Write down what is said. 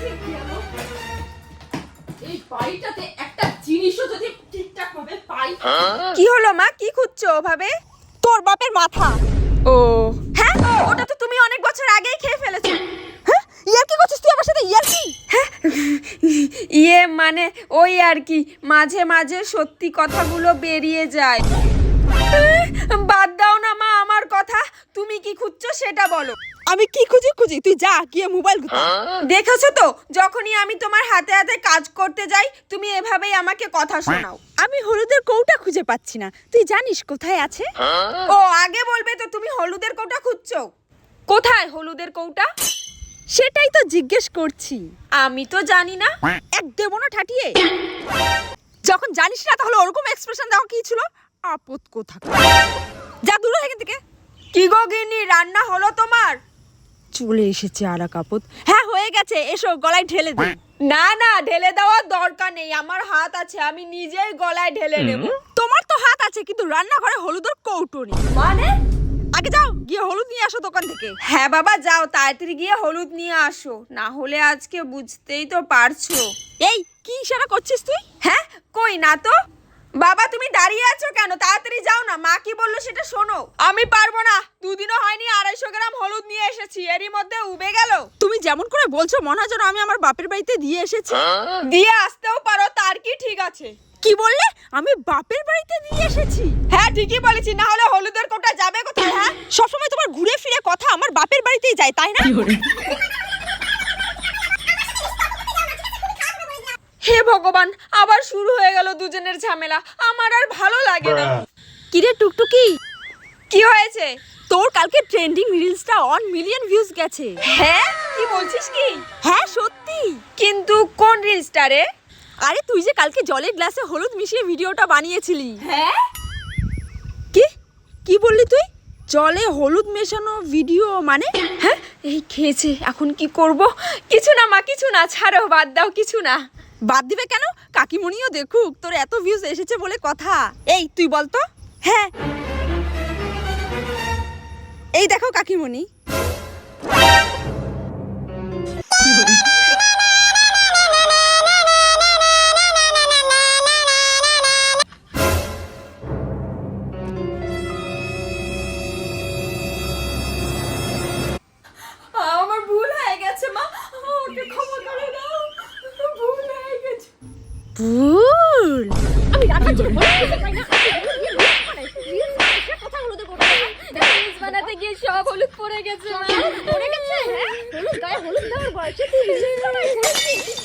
যে গেল এই বাড়িটাতে একটা জিনিসও যদি ঠিকঠাক ভাবে পাই। কি হলো মা? কি খুঁজছো ওভাবে? তোর বাপের মাথা। ও। হ্যাঁ? ওটা তো তুমি অনেক বছর আগেই খেয়ে ফেলেছো। হ্যাঁ? ইয়ার কি করছিস তুই আমার সাথে? ইয়ার কি হ্যাঁ? ইয়ে মানে ওই আর কি। মাঝে মাঝে সত্যি কথাগুলো বেরিয়ে যায়। বাদ দাও না মা। তুমি কি খুঁজছো সেটা বলো। আমি কি খুঁজি খুঁজি? তুই যা গিয়ে মোবাইল দেখেছ তো? যখনই আমি তোমার হাতে হাতে কাজ করতে যাই তুমি এভাবেই আমাকে কথা শোনাও। আমি হলুদের কৌটা খুঁজে পাচ্ছি না। তুই জানিস কোথায় আছে? ও আগে বলবে তো তুমি হলুদের কৌটা খুঁজছো। কোথায় হলুদের কৌটা? সেটাই তো জিজ্ঞেস করছি। আমি তো জানি না। এক দেবো না ঠাটিয়ে। যখন জানিস না তাহলে ওরকম এক্সপ্রেশন দেওয়া কি ছিল? আপদ কোথা যা দূর হয়ে থেকে। কি গো গিন্নি রান্না হলো তোমার? চলে এসেছে আরা কাপত হ্যাঁ হয়ে গেছে এসো গলায় ঢেলে দে না না ঢেলে দেওয়ার দরকার নেই আমার হাত আছে আমি নিজেই গলায় ঢেলে নেব। তোমার তো হাত আছে কিন্তু রান্নাঘরে হলুদের কৌটো নেই। মানে? আগে যাও গিয়ে হলুদ নিয়ে আসো দোকান থেকে। হ্যাঁ বাবা যাও তাড়াতাড়ি গিয়ে হলুদ নিয়ে আসো। না হলে আজকে বুঝতেই তো পারছ। এই কি ইশারা করছিস তুই? হ্যাঁ কই না তো? বাবা তুমি দাঁড়িয়ে আছো কেন? তাড়াতাড়ি যাও না। মা কি বলল সেটা শোনো। আমি পারব না। দুদিনও হয়নি আড়াইশো গ্রাম হলুদ নিয়ে এসেছি। এরই মধ্যে উবে গেল। তুমি যেমন করে বলছো মনে হয় যেন আমি আমার বাপের বাড়িতে দিয়ে এসেছি। দিয়ে আসতেও পারো তার কি ঠিক আছে? কি বললে? আমি বাপের বাড়িতে দিয়ে এসেছি। হ্যাঁ ঠিকই বলেছি না হলে হলুদের কোটা যাবে কোথায় হ্যাঁ? সবসময় তোমার ঘুরে ফিরে কথা আমার বাপের বাড়িতেই যায় তাই না? ভগবান আবার শুরু হয়ে গেল দুজনের ঝামেলা। আমার আর ভালো লাগে না। কিরে টুকটুকি? কি হয়েছে? তোর কালকে ট্রেন্ডিং রিলসটা অন মিলিয়ন ভিউজ গেছে। হ্যাঁ? কি বলছিস কি? হ্যাঁ সত্যি। কিন্তু কোন রিলসটা রে? আরে তুই যে কালকে জলের গ্লাসে হলুদ মিশিয়ে ভিডিওটা বানিয়েছিলি। হ্যাঁ? কি? কি বললি তুই? জলে হলুদ মেশানো ভিডিও মানে? হ্যাঁ এই খেয়েছে। এখন কি করব? কিছু না মা কিছু না। ছাড়ো বাদ দাও কিছু না। বাদ দিবে কেন? কাকিমণিও দেখুক, তোর এত ভিউজ এসেছে বলে কথা। এই, তুই বল তো। হ্যাঁ। এই দেখো কাকিমণি। আমার ভুল হয়ে গেছে মা। ক্ষমা করে দাও ভুল হয়ে গেছে ভুল আমি জন্য রিলস বানাতে গিয়ে সব হলুদ পড়ে গেছে পড়ে গেছে হ্যাঁ হলুদ গায়ে হলুদ দেওয়ার বয়সে তুই রিলস বানাইছিস